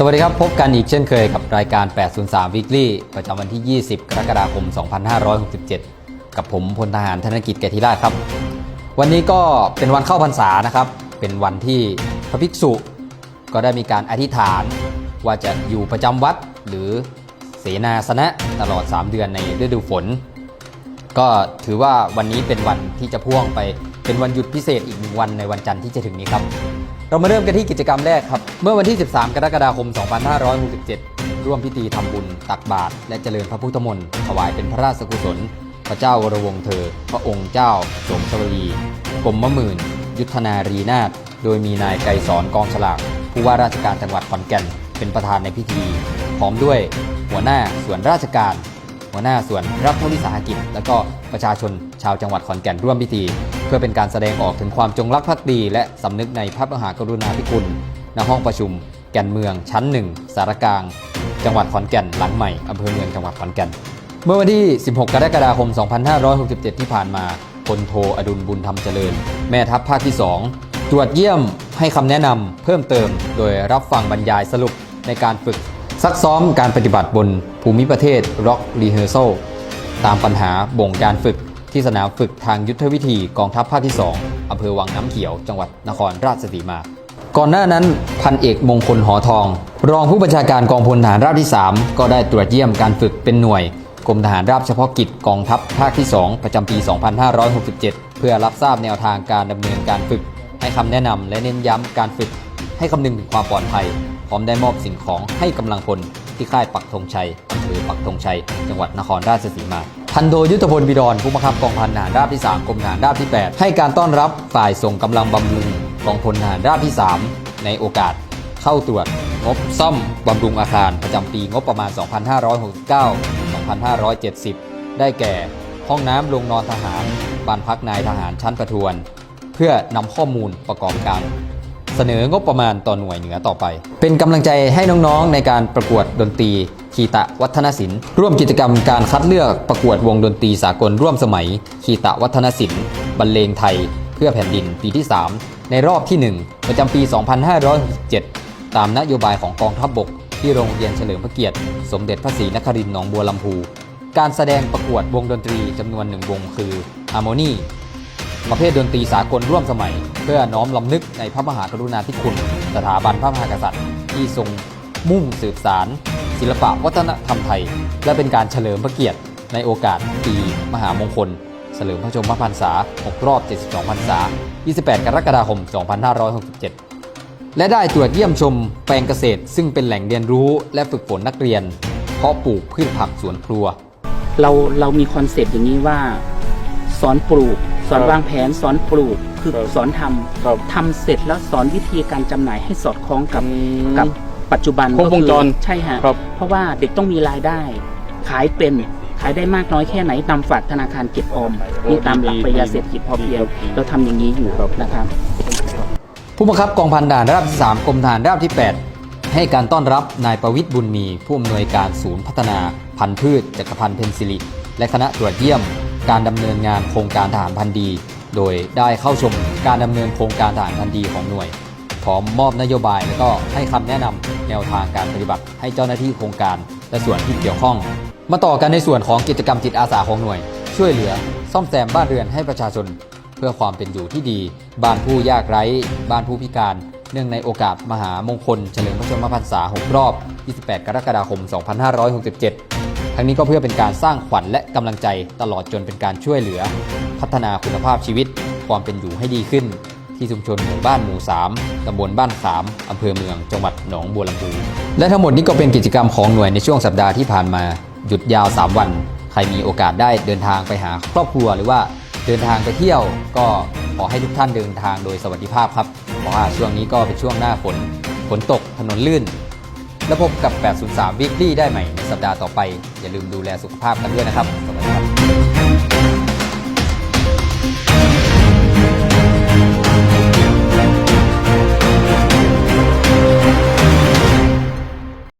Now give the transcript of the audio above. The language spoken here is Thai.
สวัสดีครับ พบกันอีกเช่นเคยกับรายการ 803 Weekly ประจำวันที่ 20 กรกฎาคม 2567 กับผมพลทหารธนกิจแกทิราชครับ วันนี้ก็เป็นวันเข้าพรรษานะครับ เป็นวันที่พระภิกษุ ก็ได้มีการอธิษฐาน ว่าจะอยู่ประจำวัดหรือเสนาสนะตลอด 3 เดือนในฤดูฝน ก็ถือว่าวันนี้เป็นวันที่จะพ่วงไปเป็นวันหยุดพิเศษอีกหนึ่งวันในวันจันทร์ที่จะถึงนี้ครับ เรามาเริ่มกันที่กิจกรรมแรกครับ เมื่อวันที่ 13 กรกฎาคม 2567 ร่วมพิธีทำบุญ ตักบาตรและเจริญพระพุทธมนต์ถวายเป็นพระราชกุศล พระเจ้าวรวงเธอ พระองค์เจ้าสมสวรีกรมมะหมื่น ยุทธนารีนาถโดยมีนายไกรสอนกองฉลาก ผู้ว่าราชการจังหวัดขอนแก่น เป็นประธานในพิธี พร้อมด้วย หัวหน้าส่วนราชการ หัวหน้าส่วนรัฐวิสาหกิจ และก็ประชาชน ชาวจังหวัดขอนแก่นร่วมพิธี เพื่อเป็นการแสดงออกถึงความจงรักภักดีและสำนึกในพระมหากรุณาธิคุณณห้องประชุม แก่นเมืองชั้นหนึ่งสารกลาง จังหวัดขอนแก่นหลังใหม่อำเภอเมืองจังหวัดขอนแก่น เมื่อวันที่ 16 กรกฎาคม 2567 ที่ผ่านมาพลโทอดุลบุญธรรมเจริญ แม่ทัพภาคที่ 2 ตรวจเยี่ยมให้คำแนะนำเพิ่มเติม โดยรับฟังบรรยายสรุปในการฝึกซักซ้อมการปฏิบัติบนภูมิประเทศ Rock Rehearsal ตามปัญหาบ่งการฝึก ที่สนามฝึกทางยุทธวิธีกองทัพภาคที่ 2อำเภอวังน้ำเขียว จังหวัดนครราชสีมา ก่อนหน้านั้นพันเอกมงคลหอทอง รองผู้บัญชาการกองพลทหารราบที่ 3 ก็ได้ตรวจเยี่ยมการฝึกเป็นหน่วยกรมทหารราบเฉพาะกิจกองทัพภาคที่ 2 ประจำปี 2567 เพื่อรับทราบแนวทางการดำเนินการฝึก ให้คำแนะนำและเน้นย้ำการฝึก ให้คำนึงถึงความปลอดภัย พร้อมได้มอบสิ่งของให้กำลังพลที่ค่ายปักธงชัยอำเภอปักธงชัย จังหวัดนครราชสีมา พันโทยุทธพลบิดรผู้บังคับกองพันทหารราบที่ 3กรมทหารราบที่ 8 ให้การต้อนรับฝ่ายส่งกำลังบำรุงกองพลทหารราบที่ 3 ในโอกาสเข้าตรวจงบซ่อมบำรุงอาคารประจำปีงบประมาณ 2569-2570 ได้แก่ ห้องน้ำโรงนอนทหารบ้านพักนายทหารชั้นประทวน เพื่อนำข้อมูลประกอบการเสนองบประมาณต่อหน่วยเหนือต่อไป เป็นกำลังใจให้น้องๆในการประกวดดนตรี คีตะวัฒนศิลป์ร่วมกิจกรรมการคัดเลือกประกวดวงดนตรีสากลร่วมสมัย คีตะวัฒนศิลป์บรรเลงไทย เพื่อแผ่นดินปีที่ 3 ในรอบที่ 1 ประจำปี 2567 ตามนโยบายของกองทัพบบก ที่โรงเรียนเฉลิมพระเกียรติ สมเด็จพระศรีนครินทร์หนองบัวลำพู การแสดงประกวดวงดนตรีจำนวนหนึ่งวงคือ Harmony ประเภทดนตรีสากลร่วมสมัย เพื่อน้อมลำนึกในพระมหากรุณาธิคุณ สถาบันพระมหากษัตริย์ ที่ทรงมุ่งสืบสาร ศิลปะวัฒนธรรมไทย และเป็นการเฉลิมพระเกียรติในโอกาสปีมหามงคล เฉลิมพระชนมพรรษา 6 รอบ 72 พรรษา 28 กรกฎาคม 2567 และได้ตรวจเยี่ยมชมแปลงเกษตร ซึ่งเป็นแหล่งเรียนรู้และฝึกฝนนักเรียน เพาะปลูกพืชผักสวนครัว เราเรามีคอนเซปต์อย่างนี้ว่า สอนปลูก สอนวางแผนสอนปลูกคือครับสอนทครับำทำเสร็จแล้วสอนวิธีการจำหน่ายให้สอดคล้องกับอืมกับ ปัจจุบันครบวงจรก็คือใช่ฮะครับ เพราะว่าเด็กต้องมีรายได้ ขายเป็นขายได้มากน้อยแค่ไหนนำฝากธนาคารเก็บออมนี่ตามหลักปริญญาเศรษฐกิจพอเพียงเราทำอย่างนี้อยู่นะครับ ผู้บังคับกองพันทหารราบที่3กรมทหารราบที่ 8 ให้การต้อนรับนายประวิทย์บุญมี ผู้อำนวยการศูนย์พัฒนาพันธุ์พืชจักรพันธ์เพนซิลิและคณะตรวจเยี่ยม การดำเนินงานโครงการทหารพันธุ์ดี โดยได้เข้าชมการดำเนินโครงการทหารพันธุ์ดีของหน่วย พร้อมมอบนโยบาย และก็ให้คำแนะนำแนวทางการปฏิบัติ ให้เจ้าหน้าที่โครงการ และส่วนที่เกี่ยวข้อง มาต่อกันในส่วนของกิจกรรมจิตอาสาของหน่วย ช่วยเหลือ ซ่อมแซมบ้านเรือนให้ประชาชน เพื่อความเป็นอยู่ที่ดี บ้านผู้ยากไร้ บ้านผู้พิการ เนื่องในโอกาสมหามงคล เฉลิมพระชนมพรรษา 6 รอบ 28 กรกฎาคม 2567 ทั้งนี้ก็เพื่อเป็นการสร้างขวัญและกำลังใจตลอดจนเป็นการช่วยเหลือ พัฒนาคุณภาพชีวิต ความเป็นอยู่ให้ดีขึ้น ที่ชุมชนหมู่บ้านหมู่ 3 ตำบลบ้านขามอำเภอเมือง จังหวัดหนองบัวลำพู และทั้งหมดนี้ก็เป็นกิจกรรมของหน่วยในช่วงสัปดาห์ที่ผ่านมา หยุดยาว 3 วัน ใครมีโอกาสได้เดินทางไปหาครอบครัวหรือว่าเดินทางไปเที่ยวก็ขอให้ทุกท่านเดินทางโดยสวัสดิภาพครับ เพราะว่าช่วงนี้ก็เป็นช่วงหน้าฝน ฝนตกถนนลื่น แล้วพบกับ 803 Weekly ได้ใหม่ในสัปดาห์ต่อไป อย่าลืมดูแลสุขภาพกันด้วยนะครับ สวัสดีครับ